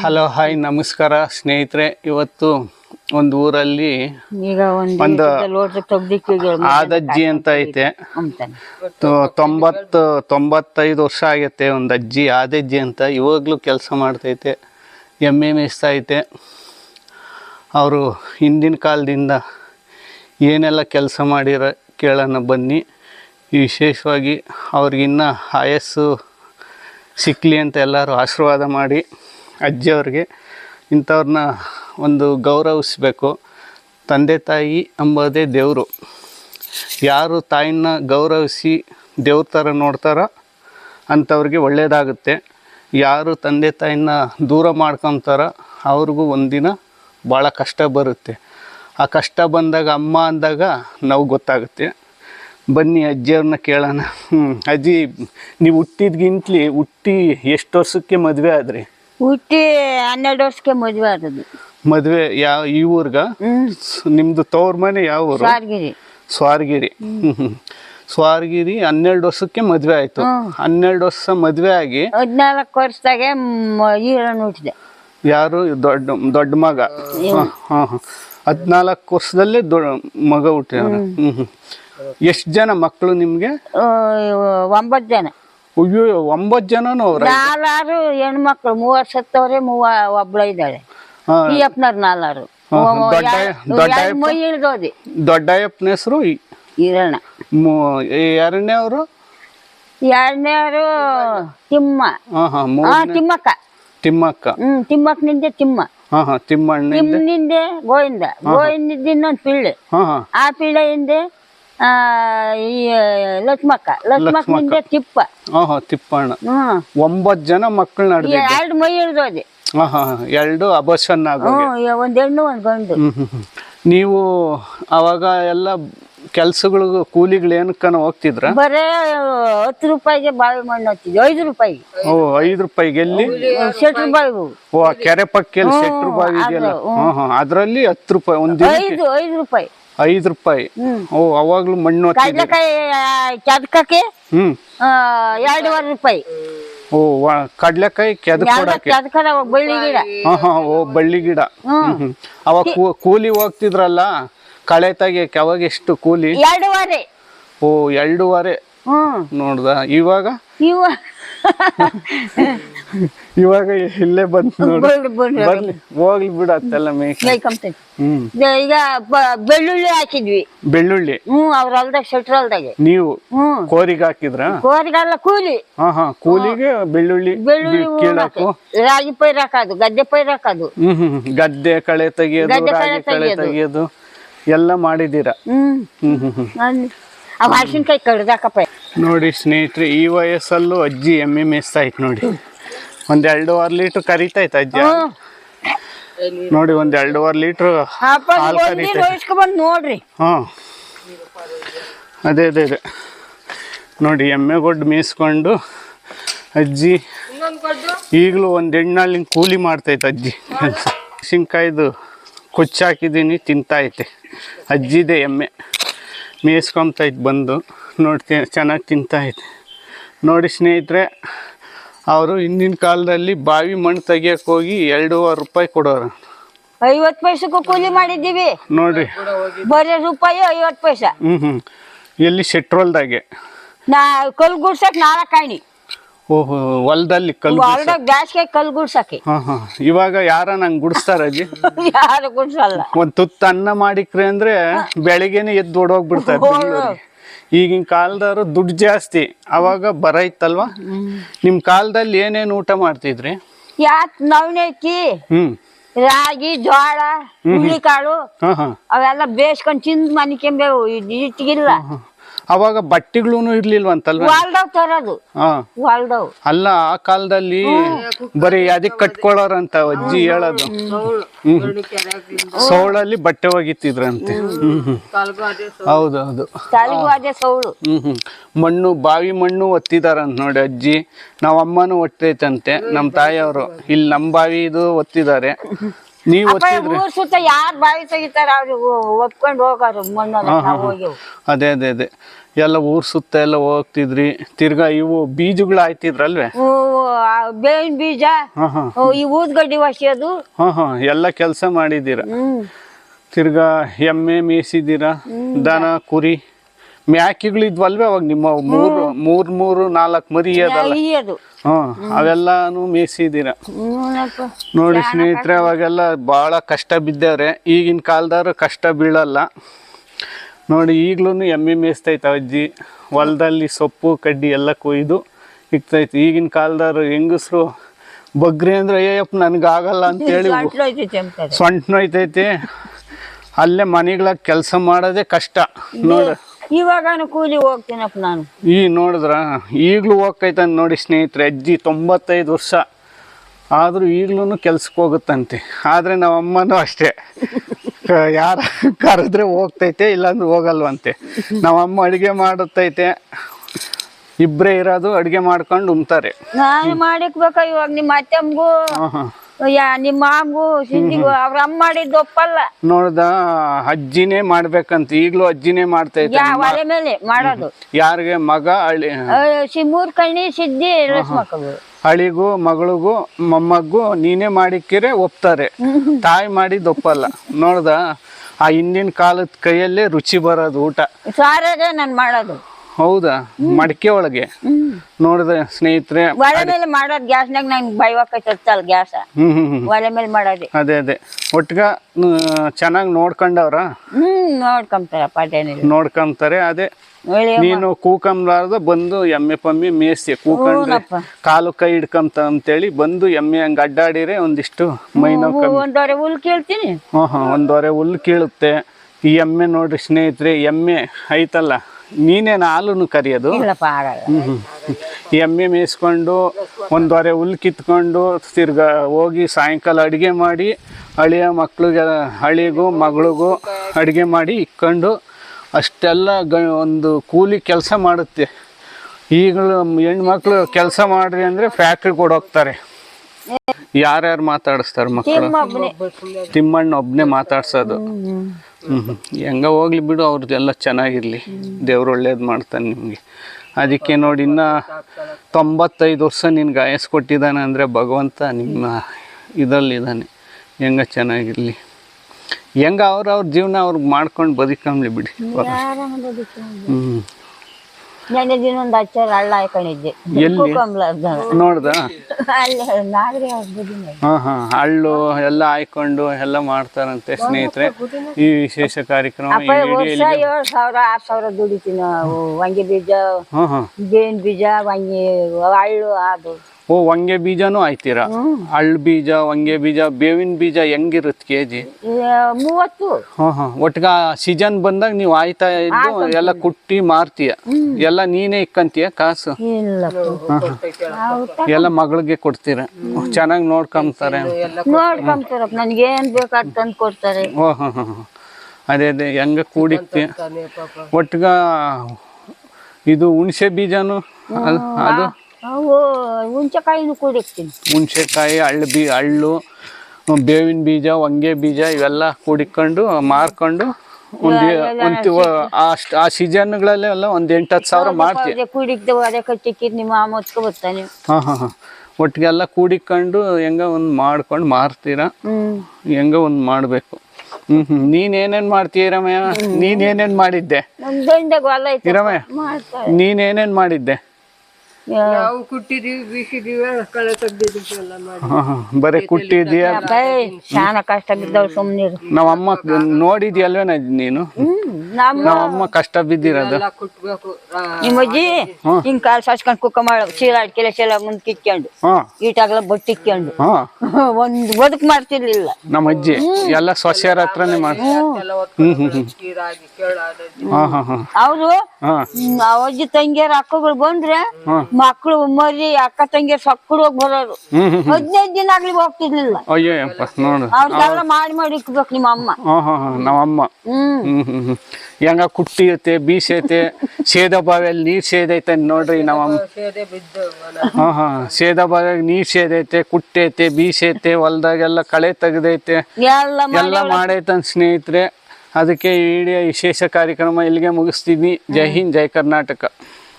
Hello hi ನಮಸ್ಕಾರ ಸ್ನೇಹಿತರೆ. ಇವತ್ತು ಒಂದು ಊರಲ್ಲಿ ಈಗ ಒಂದು ಆದಜ್ಜಿ ಅಂತ ಐತೆ. ತೊಂಬತ್ತು ತೊಂಬತ್ತೈದು ವರ್ಷ ಆಗೈತೆ ಒಂದು ಅಜ್ಜಿ ಆದಜ್ಜಿ ಅಂತ. ಇವಾಗಲೂ ಕೆಲಸ ಮಾಡ್ತೈತೆ ಎಮ್ಮೆ ಮೇಯಿಸ್ತೈತೆ ಅವರು ಹಿಂದಿನ ಕಾಲದಿಂದ ಏನೆಲ್ಲ ಕೆಲಸ ಮಾಡಿರ ಕೇಳೋಣ ಬನ್ನಿ. ವಿಶೇಷವಾಗಿ ಅವ್ರಿಗಿನ್ನ ಆಯಸ್ಸು ಸಿಕ್ಕಲಿ ಅಂತ ಎಲ್ಲರೂ ಆಶೀರ್ವಾದ ಮಾಡಿ. ಅಜ್ಜಿಯವ್ರಿಗೆ ಇಂಥವ್ರನ್ನ ಒಂದು ಗೌರವಿಸ್ಬೇಕು. ತಂದೆ ತಾಯಿ ಅಂಬೋದೇ ದೇವರು. ಯಾರು ತಾಯಿನ ಗೌರವಿಸಿ ದೇವ್ರ ಥರ ನೋಡ್ತಾರೋ ಅಂಥವ್ರಿಗೆ ಒಳ್ಳೆಯದಾಗುತ್ತೆ ಯಾರು ತಂದೆ ತಾಯಿನ ದೂರ ಮಾಡ್ಕೊತಾರೋ ಅವ್ರಿಗೂ ಒಂದಿನ ಭಾಳ ಕಷ್ಟ ಬರುತ್ತೆ. ಆ ಕಷ್ಟ ಬಂದಾಗ ಅಮ್ಮ ಅಂದಾಗ ನಾವು ಗೊತ್ತಾಗುತ್ತೆ. ಬನ್ನಿ ಅಜ್ಜಿಯವ್ರನ್ನ ಕೇಳೋಣ. ಅಜ್ಜಿ, ನೀವು ಹುಟ್ಟಿದ್ಗಿಂತಲಿ ಹುಟ್ಟಿ ಎಷ್ಟು ವರ್ಷಕ್ಕೆ ಮದುವೆ ಆದ್ರಿ? ಹುಟ್ಟಿ ಹನ್ನೆರಡು ವರ್ಷಕ್ಕೆ ಮದುವೆ ಆದದ್ದು. ಮದುವೆ ಯಾವ ಈ ಊರ್ಗ? ನಿಮ್ದು ನಿಮ್ಮದು ತವ್ರ ಮನೆ ಯಾವ ಊರು? ಸಾರ್ಗಿರಿ ಸ್ವಾರ್ಗಿರಿ. ಹ್ಮ್. ಸ್ವಾರಗಿರಿ ಹನ್ನೆರಡು ವರ್ಷಕ್ಕೆ ಮದುವೆ ಆಯ್ತು. ಹನ್ನೆರಡು ವರ್ಷ ಮದುವೆ ಆಗಿ ಹದಿನಾಲ್ಕು ವರ್ಷದಾಗೆ ಈರನ್ನು ಹುಟ್ಟಿದೆ. ಯಾರು? ದೊಡ್ಡ ದೊಡ್ಡ ಮಗ. ಹಾಂ ಹಾಂ ಹದಿನಾಲ್ಕು ವರ್ಷದಲ್ಲೇ ದೊಡ್ಡ ಮಗ ಹುಟ್ಟಿದ ಹ್ಮ್. ಹ್ಮ್ ಎಷ್ಟು ಜನ ಮಕ್ಕಳು ನಿಮಗೆ? ಒಂಬತ್ತು ಜನ. ಅಯ್ಯೋ ಒಂಬತ್ತು ಜನನು ಅವ್ರ ನಾಲಾರು ಹೆಣ್ಮಕ್ಳು ಮೂವರ್ ಸತ್ತವ್ರೆ ಮೂವ ಒಬ್ಳ ಇದ್ದಾಳೆ. ಈ ಅಪ್ಪನವ್ರು ಎರಡು ಮೈ ಇಳ್ದೋದಿ ದೊಡ್ಡಯ್ಯಪ್ಪನ ಹೆಸರು ಈರಣ್ಣ. ಎರಡನೇ ಅವರು? ಎರಡನೇವರು ತಿಮ್ಮ. ತಿಮ್ಮಕ್ಕ. ತಿಮ್ಮಕ್ಕ. ಹ್ಮ್ ತಿಮ್ಮಕ್ಕನಿಂದ ತಿಮ್ಮ. ತಿಮ್ಮಣ್ಣ ತಿಮ್ಮನಿಂದೆ ಗೋವಿಂದ. ಗೋವಿಂದ ಇನ್ನೊಂದು ಪಿಳ್ಳೆ. ಆ ಪಿಳ್ಳೆಯಿಂದ ಈ ಲಕ್ಷ್ಮಕ್ಕ. ಲಕ್ಷ್ಮಕ್ಕನಿಂದ ತಿಪ್ಪ. ಹಾಂ ಹಾಂ ತಿಪ್ಪಣ್ಣ. ಹ್ಮ್ ಒಂಬತ್ತು ಜನ ಮಕ್ಕಳು ನಡೆದ ಎರಡು ಮೈ ಇಳ್ದೋದೆ. ಹಾಂ ಹಾಂ ಎರಡು ಅಬರ್ಷನ್ ಒಂದ್ ಹೆಣ್ಣು ಒಂದ್ ಗಂಡು. ನೀವು ಅವಾಗ ಎಲ್ಲ ಕೆಲ್ಸಗಳಿಗೂ ಕೂಲಿಗಳು ಏನಕ್ಕನ ಹೋಗ್ತಿದ್ರ? ಬರೇ ಹತ್ತು ರೂಪಾಯಿಗೆ ಬಾವಿ ಮಣ್ಣು ಹತ್ತಿದ್ವಿ ಐದು ರೂಪಾಯಿ. ಓ ಐದು ರೂಪಾಯಿಗೆ ಎಲ್ಲಿ? ಶೆಟ್ರು ಬಾವಿ. ಓ ಕೆರೆ ಪಕ್ಕದಲ್ಲಿ ಶೆಟ್ರು ಬಾವಿ ಇದೆಯಲ್ಲ? ಅದ್ರಲ್ಲಿ ಹತ್ತು ರೂಪಾಯಿ ಒಂದು ಐದು ಐದು ರೂಪಾಯಿ. ಐದು ರೂಪಾಯಿ. ಓ ಅವಾಗ್ಲೂ ಮಣ್ಣು ಹಾಕಿದ್ರಿ ಕಡ್ಲೆಕಾಯಿ ಚದಕಕ್ಕೆ ಹ್ಮ್. ಎರಡೂವರೆ ರೂಪಾಯಿ. ಓ ವ- ಕಡ್ಲೆಕಾಯಿ ಕೆದ ಕೊಡಕ್ಕೆ. ಚದಕದ ಬಳ್ಳಿ ಗಿಡ. ಹಾ ಹಾ ಓ ಬಳ್ಳಿ ಗಿಡ. ಹ್ಮ್. ಹ್ಮ್ ಅವಾಗ ಕೂ- ಕೂಲಿ ಹೋಗ್ತಿದ್ರಲ್ಲ ಕಳೆ ತೆಗಿಯಕ್ಕೆ ಅವಾಗ ಎಷ್ಟು ಕೂಲಿ? ಎರಡೂವರೆ. ಓ ಎರಡೂವರೆ. ಹ್ಮ್. ನೋಡ್ದ ಇವಾಗ? ಇವ ಇವಾಗ ಇಲ್ಲೇ ಬಂತು ನೋಡಿ. ಬಂದು ಬರ್ಲಿ ಹೋಗ್ಲಿ ಬಿಡು. ಹ್ಮ್. ಈಗ ಬೆಳ್ಳುಳ್ಳಿ ಹಾಕಿದ್ವಿ. ಬೆಳ್ಳುಳ್ಳಿ? ಹ್ಮ್ ಅವ್ರ ಹೊಲ್ದಾಗ ಶೆಟ್ರ್ ಹೊಲ್ದಾಗೆ. ನೀವು ಕೋರಿಗೆ ಹಾಕಿದ್ರ? ಕೋರಿಗಲ್ಲ ಕೂಲಿ. ಹಾ ಹಾ ಕೂಲಿಗೆ ಬೆಳ್ಳುಳ್ಳಿ ಬೆಳ್ಳುಳ್ಳಿ ಕೇಳಾಕು? ರಾಗಿ ಪೈರ್ ಹಾಕೋದು ಗದ್ದೆ ಪೈರ್ ಹಾಕೋದು. ಹ್ಮ್ ಹ್ಮ್. ಗದ್ದೆ ಕಳೆ ತೆಗಿಯೋದು ರಾಗಿ ಕಳೆ ತೆಗಿಯೋದು. ಎಲ್ಲ ಮಾಡಿದೀರ ಹ್ಮ್. ಹ್ಮ್ ಹ್ಮ್ ಹ್ಮ್. ಹಸಿನ್ಕಾಯಿ ಕಡ್ದಾಕಪ್ಪ ನೋಡಿ ಸ್ನೇಹಿತರೆ ಈ ವಯಸ್ಸಲ್ಲೂ ಅಜ್ಜಿ ಎಮ್ಮೆ ಮೇಯಿಸ್ತಾ ಇತ್ತು ನೋಡಿ. ಒಂದ್ ಎರಡೂವರೆ ಲೀಟ್ರ್ ಕರಿತೈತೆ ಅಜ್ಜ. ನೋಡಿ ಒಂದ್ ಎರಡೂವರೆ ಲೀಟ್ರ್ ಹಾಲು ಕರಿತೈತೆ. ನೋಡ್ರಿ. ಹಾ ಅದೇ ಅದೇ ಅದೇ. ನೋಡಿ ಎಮ್ಮೆ ಗೊಡ್ಡು ಮೇಯಿಸ್ಕೊಂಡು ಅಜ್ಜಿ ಈಗಲೂ ಒಂದು ಎಣ್ಣಲ್ಲಿ ಕೂಲಿ ಮಾಡ್ತೈತೆ ಅಜ್ಜಿ. ಮೆಣಸಿನ್ಕಾಯ್ದು ಕೊಚ್ಚಾಕಿದ್ದೀನಿ ತಿಂತೈತೆ ಅಜ್ಜಿದೆ ಎಮ್ಮೆ. ಮೇಯಿಸ್ಕೊಂತೈತೆ ಬಂದು. ನೋಡ್ತೀನಿ ಚೆನ್ನಾಗಿ ತಿಂತೈತೆ ನೋಡಿ ಸ್ನೇಹಿತರೆ ಅವರು ಹಿಂದಿನ ಕಾಲದಲ್ಲಿ ಬಾವಿ ಮಣ್ಣು ತೆಗಿಯಕ್ಕೆ ಹೋಗಿ ಎರಡೂವರೆ ರೂಪಾಯಿ ಕೊಡೋರು. ಐವತ್ತು ಪೈಸಕ್ಕೂ ಕೂಲಿ ಮಾಡಿದ್ದೀವಿ. ನೋಡ್ರಿ ಬರೀ ರೂಪಾಯಿ ಐವತ್ತು ಪೈಸೆ. ಹ್ಞೂ ಹ್ಞೂ ಎಲ್ಲಿ ಶೆಟ್ರೋಲ್ದಾಗೆ? ನಾ ಕಲ್ ಗುಡ್ಸಕ್ ನಾಲ್ಕು ಆಣಿ ಓಹೋ ಹೊಲದಲ್ಲಿ ಕಲ್ಲು ಹೊಲ್ದಾಗ ಬ್ಯಾಸ್ಗೆ ಕಲ್ ಗುಡ್ಸಕ್ಕೆ ಹಾ ಹಾ. ಇವಾಗ ಯಾರ ನಂಗೆ ಗುಡಿಸ್ತಾರ ಅಜ್ಜಿ ಯಾರು ಗುಡ್ಸಲ್ಲ. ಒಂದು ತುತ್ತು ಅನ್ನ ಮಾಡಿಕ್ರಿ ಅಂದ್ರೆ ಬೆಳಿಗ್ಗೆನೆ ಎದ್ದು ಓಡೋಗ್ಬಿಡ್ತಾರೆ ಬೆಂಗಳೂರಿಗೆ. ಈಗಿನ ಕಾಲದವರು ದುಡ್ಡು ಜಾಸ್ತಿ. ಅವಾಗ ಬರ ಇತ್ತಲ್ವಾ ನಿಮ್ ಕಾಲದಲ್ಲಿ ಏನೇನ್ ಊಟ ಮಾಡ್ತಿದ್ರಿ? ಯಾತ್ ನವಣಕ್ಕಿ ಹ್ಮ್. ರಾಗಿ ಜೋಳ ಹುರುಳಿಕಾಳು ಹಾ ಹಾ. ಅವೆಲ್ಲ ಬೇಸ್ಕೊಂಡ್ ತಿಂದು ಮನಿಕೆಂಬೇವು ಇಟ್ಟಿಗಿಲ್ಲ. ಅವಾಗ ಬಟ್ಟೆಗಳೂ ಇರ್ಲಿಲ್ವಂತಲ್ವಾ? ತರೋದು. ಹಾ ಅಲ್ಲ ಆ ಕಾಲದಲ್ಲಿ ಬರೀ ಅದಕ್ಕೆ ಕಟ್ಕೊಳ್ಳೋರಂತ ಅಜ್ಜಿ ಹೇಳೋದು. ಹ್ಮ್. ಸೌಳಲ್ಲಿ ಬಟ್ಟೆ ಒಗಿತಿದ್ರಂತೆ. ಹ್ಮ್. ಹ್ಮ್ ಹೌದೌದು. ತಲೆಗೂ ಅದೇ ಸೌಳು. ಹ್ಮ್ ಹ್ಮ್. ಮಣ್ಣು ಬಾವಿ ಮಣ್ಣು ಒತ್ತಿದಾರಂತ ನೋಡಿ ಅಜ್ಜಿ. ನಾವ್ ಅಮ್ಮನೂ ಒತ್ತೈತಂತೆ ನಮ್ಮ ತಾಯಿಯವರು. ಇಲ್ಲಿ ನಮ್ಮ ಬಾವಿ ಇದು ಒತ್ತಿದ್ದಾರೆ. ನೀವು ಊರ್ ಸುತ್ತ ಯಾರ್ ಬಾಯಿ ತೆಗಿತಾರ ಒಪ್ಕೊಂಡು ಹೋಗಾರು ಅದೇ ಅದೇ ಅದೇ. ಎಲ್ಲ ಊರ್ ಸುತ್ತ ಎಲ್ಲ ಹೋಗ್ತಿದ್ರಿ. ತಿರ್ಗಾ ಇವು ಬೀಜಗಳು ಆಯ್ತಿದ್ರಲ್ವೇ? ಬೇವಿನ ಬೀಜ ಈ ಊದ್ಗಡ್ಡಿ ವಸಿಯೋದು ಹಾ ಹಾ. ಎಲ್ಲ ಕೆಲಸ ಮಾಡಿದೀರ ತಿರ್ಗಾ ಎಮ್ಮೆ ಮೇಯಿಸಿದ್ದೀರಾ ದನ ಕುರಿ. ಮ್ಯಾಕಿಗಳು ಇದ್ವಲ್ವೇ ಅವಾಗ ನಿಮ್ಮ ಮೂರು ಮೂರ್ ಮೂರು ನಾಲ್ಕು ಮರಿ ಅದಲ್ಲ? ಅದು ಹ್ಮ್. ಅವೆಲ್ಲಾನು ಮೇಯಿಸಿದೀರ? ನೋಡಿ ಸ್ನೇಹಿತರೆ ಅವಾಗೆಲ್ಲ ಬಹಳ ಕಷ್ಟ ಬಿದ್ದವ್ರೆ. ಈಗಿನ ಕಾಲದವ್ರು ಕಷ್ಟ ಬೀಳಲ್ಲ. ನೋಡಿ ಈಗ್ಲೂ ಎಮ್ಮೆ ಮೇಯಿಸ್ತೈತೆ ಅಜ್ಜಿ. ಹೊಲದಲ್ಲಿ ಸೊಪ್ಪು ಕಡ್ಡಿ ಎಲ್ಲ ಕೊಯ್ದು ಇಕ್ತೈತೆ. ಈಗಿನ ಕಾಲದವ್ರು ಹೆಂಗಸ್ರು ಬಗ್ರಿ ಅಂದ್ರೆ ಏಯಪ್ಪ ನನಗಾಗಲ್ಲ ಅಂತೇಳಿ ಸೊಂಟ ನೋಯ್ತೈತೆ. ಅಲ್ಲೇ ಮನೆಗಳಾಗ ಕೆಲಸ ಮಾಡೋದೇ ಕಷ್ಟ. ನೋಡ. ಇವಾಗಾನು ಕೂಲಿ ಹೋಗ್ತೀನಪ್ಪ ನಾನು. ಈ ನೋಡಿದ್ರ ಈಗಲೂ ಹೋಗ್ತೈತೆ ನೋಡಿ ಸ್ನೇಹಿತರೆ ಅಜ್ಜಿ ತೊಂಬತ್ತೈದು ವರ್ಷ. ಆದರೂ ಈಗಲೂ ಕೆಲ್ಸಕ್ಕೆ ಹೋಗುತ್ತಂತೆ. ಆದರೆ ನಮ್ಮ ಅಮ್ಮನೂ ಅಷ್ಟೇ. ಯಾರ ಕರೆದ್ರೆ ಹೋಗ್ತೈತೆ ಇಲ್ಲಾಂದ್ರೆ ಹೋಗಲ್ವಂತೆ. ನಮ್ಮ ಅಮ್ಮ ಅಡುಗೆ ಮಾಡುತ್ತೈತೆ. ಇಬ್ಬರೇ ಇರೋದು ಅಡುಗೆ ಮಾಡ್ಕೊಂಡು ಉಣ್ತಾರೆ. ನಾನು ಮಾಡಿಕ್ಬೇಕ ಇವಾಗ ನಿಮ್ಮ ಅತ್ತೆಮ್ಗೂ. ಯಾ ನಿಮ್ಮ ಮಾಮಗೂ ಸಿಂಧಿಗೂ ಅವ್ರ ಅಮ್ಮ ಮಾಡಿದ್ದು ಒಪ್ಪಲ್ಲ. ನೋಡ್ದ ಅಜ್ಜಿನೇ ಮಾಡ್ಬೇಕಂತ ಈಗ್ಲೂ ಅಜ್ಜಿನೇ ಮಾಡ್ತಾ ಇದ್ದಾರೆ ಒಲೆ ಮೇಲೆ ಮಾಡೋದು. ಯಾರಿಗೆ? ಮಗ ಅಳಿ ಸಿಮ್ಮೂರ್ ಕಣ್ಣಿ ಸಿದ್ಧಿ ಹಳಿಗೂ ಅಳಿಗೂ ಮಗಳಿಗೂ ಮೊಮ್ಮಗೂ ನೀನೇ ಮಾಡಿಕ್ಕಿರೆ ಒಪ್ತಾರೆ. ತಾಯಿ ಮಾಡಿ ದೊಪ್ಪಲ್ಲ ನೋಡ್ದ ಆ ಹಿಂದಿನ ಕಾಲದ ಕೈಯಲ್ಲೇ ರುಚಿ ಬರೋದು ಊಟ. ಸಾರಾಗೆ ನಾನು ಮಾಡೋದು. ಹೌದಾ? ಮಡಿಕೆ ಒಳಗೆ? ನೋಡಿದ್ರೆ ಸ್ನೇಹಿತರೆ ಒಲೆ ಮೇಲೆ ಮಾಡೋದು ಗ್ಯಾಸ್ನಾಗ ನಂಗೆ ಬೈವಾಕೈತಲ್ಲ ಗ್ಯಾಸ್? ಒಲೆ ಮೇಲೆ ಮಾಡೋದು. ಅದೇ ಅದೇ. ಒಟ್ಗ ಚೆನ್ನಾಗಿ ನೋಡ್ಕೊಂಡವ್ರ? ಹ್ಮ್ ನೋಡ್ಕೊಂತಾರ ಪಾಟೇನಿಲ್ಲ ನೋಡ್ಕೊಂತಾರೆ ಅದೇ. ನೀನು ಕೂಕಂಬ್ಲಾರ್ದ ಬಂದು ಎಮ್ಮೆ ಪಮ್ಮಿ ಮೇಸಿ ಕೂಕೊಂಡ್ರೆ ಕಾಲು ಕೈ ಹಿಡ್ಕಂತ ಅಂತೇಳಿ ಬಂದು ಎಮ್ಮೆ ಹಂಗ ಅಡ್ಡಾಡಿರೆ ಒಂದಿಷ್ಟು ಮೈ ನೋವು ಒಂದವರೆ ಹುಲ್ ಕೇಳ್ತೀನಿ? ಹ ಹಾಂ ಒಂದೂವರೆ ಹುಲ್ಲು ಕೀಳುತ್ತೆ. ಈ ಎಮ್ಮೆ ನೋಡ್ರಿ ಸ್ನೇಹಿತರೆ ಎಮ್ಮೆ ಐತಲ್ಲ? ನೀನೇನು ಹಾಲನ್ನು ಕರಿಯೋದು. ಇಲ್ಲಪ್ಪ ಆಗಲ್ಲ. ಎಮ್ಮೆ ಮೇಯಿಸ್ಕೊಂಡು ಒಂದೊರೆ ಹುಲ್ ಕಿತ್ಕೊಂಡು ತಿರ್ಗಾ ಹೋಗಿ ಸಾಯಂಕಾಲ ಅಡುಗೆ ಮಾಡಿ ಹಳಿಯ ಮಕ್ಳಿಗೆ ಹಳಿಗೂ ಮಗಳಿಗೂ ಅಡುಗೆ ಮಾಡಿ ಇಕ್ಕೊಂಡು ಅಷ್ಟೆಲ್ಲ ಗ ಒಂದು ಕೂಲಿ ಕೆಲಸ ಮಾಡುತ್ತೆ. ಈಗಲೂ ಹೆಣ್ಮಕ್ಳು ಕೆಲಸ ಮಾಡ್ರಿ ಅಂದರೆ ಫ್ಯಾಕ್ಟ್ರಿ ಕೊಡೋಗ್ತಾರೆ ಯಾರ್ಯಾರು ಮಾತಾಡಿಸ್ತಾರ ಮಕ್ಕಳು ತಿಮ್ಮಣ್ಣ ಒಬ್ಬನೇ ಮಾತಾಡ್ಸೋದು. ಹ್ಞೂ ಹ್ಞೂ ಹೆಂಗ ಹೋಗ್ಲಿ ಬಿಡು ಅವ್ರದ್ದೆಲ್ಲ ಚೆನ್ನಾಗಿರಲಿ. ದೇವ್ರು ಒಳ್ಳೇದು ಮಾಡ್ತಾನೆ ನಿಮಗೆ. ಅದಕ್ಕೆ ನೋಡಿ ಇನ್ನು ತೊಂಬತ್ತೈದು ವರ್ಷ ನಿನ್ಗೆ ಆಯಸ್ ಕೊಟ್ಟಿದ್ದಾನೆ ಅಂದರೆ ಭಗವಂತ ನಿಮ್ಮ ಇದರಲ್ಲಿದ್ದಾನೆ. ಹೆಂಗ ಚೆನ್ನಾಗಿರಲಿ. ಹೆಂಗ ಅವ್ರ ಅವ್ರ ಜೀವನ ಅವ್ರಿಗೆ ಮಾಡ್ಕೊಂಡು ಬದುಕಂಬ್ಲಿ ಬಿಡಿ. ಹ್ಞೂ ನೆನ್ನೆ ದಿನ ಒಂದು ಹಚ್ಚಾರ ಹಳ್ಳ ಹಾಕೊಂಡಿದ್ದೆ. ಎಲ್ಲಿ? ನೋಡ್ದ? ಹಾಂ ಹಾಂ ಹಳ್ಳು ಎಲ್ಲ ಹಾಯ್ಕೊಂಡು ಎಲ್ಲ ಮಾಡ್ತಾರಂತೆ ಸ್ನೇಹಿತರೆ. ಈ ವಿಶೇಷ ಕಾರ್ಯಕ್ರಮ ವರ್ಷ ಏಳು ಸಾವಿರ ಆರು ಸಾವಿರ ದುಡಿತೀವಿ ನಾವು. ವಂಗೆ ಬೀಜ ಜೇನ್ ಬೀಜ ವಂಗಿ ಹಳ್ಳು ಅದು. ಓ ವಂಗೆ ಬೀಜನೂ ಆಯ್ತೀರಾ? ಅಳ್ ಬೀಜ ವಂಗೆ ಬೀಜ ಬೇವಿನ ಬೀಜ ಹೆಂಗಿರುತ್ತೆ ಕೆ ಜಿ ಮೂವತ್ತು. ಹಾಂ ಹಾಂ ಒಟ್ಟಿಗೆ ಸೀಸನ್ ಬಂದಾಗ ನೀವು ಆಯ್ತಾ ಇದ್ದು ಎಲ್ಲ ಕುಟ್ಟಿ ಮಾರ್ತೀಯ? ಎಲ್ಲ ನೀನೇ ಇಕ್ಕಂತೀಯ ಕಾಸು? ಇಲ್ಲ. ಎಲ್ಲ ಮಗಳಿಗೆ ಕೊಡ್ತೀರ? ಚೆನ್ನಾಗಿ ನೋಡ್ಕೊಂತಾರೆ ಅದು ತಂದು ಕೊಡ್ತಾರೆ. ಓ ಹಾಂ ಹಾಂ ಹಾಂ ಅದೇ ಅದೇ. ಹೆಂಗ ಕೂಡಿಕ್ತಿ? ಒಟ್ಗ ಇದು ಹುಣಸೆ ಬೀಜನು ಅದು? ಅದು ಅವು ಹುಣ್ಸೆಕಾಯಿನೂ ಕೂಡಿಕ್ತೀನಿ ಹುಣ್ಸೆಕಾಯಿ ಹಳ್ಳು ಬೀ ಅಳ್ಳು ಬೇವಿನ ಬೀಜ ಹೊಂಗೆ ಬೀಜ ಇವೆಲ್ಲ ಕೂಡಿಕೊಂಡು ಮಾರ್ಕೊಂಡು ಒಂದು ಒಂದು ಆ ಸೀಸನ್ಗಳಲ್ಲೆಲ್ಲ ಒಂದು ಎಂಟು ಹತ್ತು ಸಾವಿರ ಮಾಡ್ತೀವಿ. ಅದೇ ಅದಕ್ಕೆ ಅದೇ ಕಚ್ಚಿಕ್ಕಿದ್ ನಿಮ್ಮ ಮಾಮ ಹೊತ್ಕೊ ಬರ್ತಾನೆ. ಹಾಂ ಹಾಂ ಹಾಂ. ಒಟ್ಟಿಗೆಲ್ಲ ಕೂಡಿಕೊಂಡು ಹೆಂಗ ಒಂದು ಮಾಡ್ಕೊಂಡು ಮಾರ್ತೀರಾ? ಹೆಂಗ ಒಂದು ಮಾಡಬೇಕು. ಹ್ಮ್ ಹ್ಞೂ ಏನೇನ್ ಮಾಡ್ತೀಯ ರಮಯ್ಯ? ನೀನೇನೇನು ಮಾಡಿದ್ದೆ? ನೀನೇನೇನು ಮಾಡಿದ್ದೆ? ನಾವು ಕುಟ್ಟಿದೀವಿ ಬೀಸಿದೀವಿ ಕಳೆ ಎಲ್ಲ ಮಾಡಿ. ಬರೀ ಕುಟ್ಟಿದ್ಯಾ? ಶಾನ ಕಷ್ಟ ಬಿದ್ದವ್ ಸುಮ್ನಿರು. ನಮ್ಮಮ್ಮ ನೋಡಿದ್ಯಲ್ವೇನ ನೀನು? ಹ್ಮ್ ನಮ್ಮ ನಮ್ಮಮ್ಮ ಕಷ್ಟ ಬಿದ್ದಿರೋದು. ಎಲ್ಲ ಕುಟ್ಬೇಕು. ಆ, ನಿಮ್ಮ ಅಜ್ಜಿ ಹಿಂಗ್ ಕಾಲ್ ಸಾಸ್ಕೊಂಡ್ ಕುಕ್ಕ ಮಾಡ ಚೀಲ ಅಡ್ಕೆಲೆ ಚೀಲ ಮುಂದ್ ಕಿತ್ಕೊಂಡು ಈಟಾಗ್ಲ ಹಾಂ. ಒಂದ್ ಬದುಕ್ ಮಾಡ್ತಿರ್ಲಿಲ್ಲ. ನಮ್ಮ ಅಜ್ಜಿ ಎಲ್ಲ ಸೊಸೆಯರ ಹತ್ರನೇ ಮಾಡಿ ಎಲ್ಲ ಕೇಳಾದ ಅವರು ಹಾಂ. ಆ ಅಜ್ಜಿ ತಂಗಿಯರ ಅಕ್ಕಗಳು ಬಂದ್ರೆ ಮಕ್ಳು ಮರಿ ಅಕ್ಕ ತಂಗಿ ಸಕ್ಕಳು ಹೋಗಿ ಬರೋರು. ಹದಿನೈದು ದಿನ ಆಗ್ಲಿ ಹೋಗ್ತಿರ್ಲಿಲ್ಲ. ಅಯ್ಯಪ್ಪ ನೋಡು. ಅವ್ರಿಗೆಲ್ಲ ಮಾಡಿ ಮಾಡಿ ಇಕ್ಬೇಕು ನಿಮ್ಮ ಅಮ್ಮ. ನಮ್ಮ ಹಾಂ ಹಾಂ ನಮ್ಮಮ್ಮ ಹೆಂಗ ಕುಟ್ಟಿ ಐತೆ ಬೀಸೈತೆ ಸೇದ ಬಾವಿಯಲ್ಲಿ ನೀರ್ ಸೇದೈತೆ ನೋಡ್ರಿ ನಮ್ಮ ಸೇದೆ ಬಿದ್ದು ಹಾ ಹಾ ಸೇದ ಬಾವಿಯಾಗ ನೀರ್ ಸೇದೈತೆ ಕುಟ್ಟೈತೆ ಬೀಸೈತೆ ಹೊಲ್ದಾಗೆಲ್ಲ ಕಳೆ ತೆಗ್ದೈತೆ. ಎಲ್ಲ ಮಾಡೈತೆ ಸ್ನೇಹಿತರೆ ಅದಕ್ಕೆ ಈ ವಿಡಿಯೋ ವಿಶೇಷ ಕಾರ್ಯಕ್ರಮ ಇಲ್ಲಿಗೆ ಮುಗಿಸ್ತೀನಿ. ಜೈ ಹಿಂದ್ ಜೈ ಕರ್ನಾಟಕ.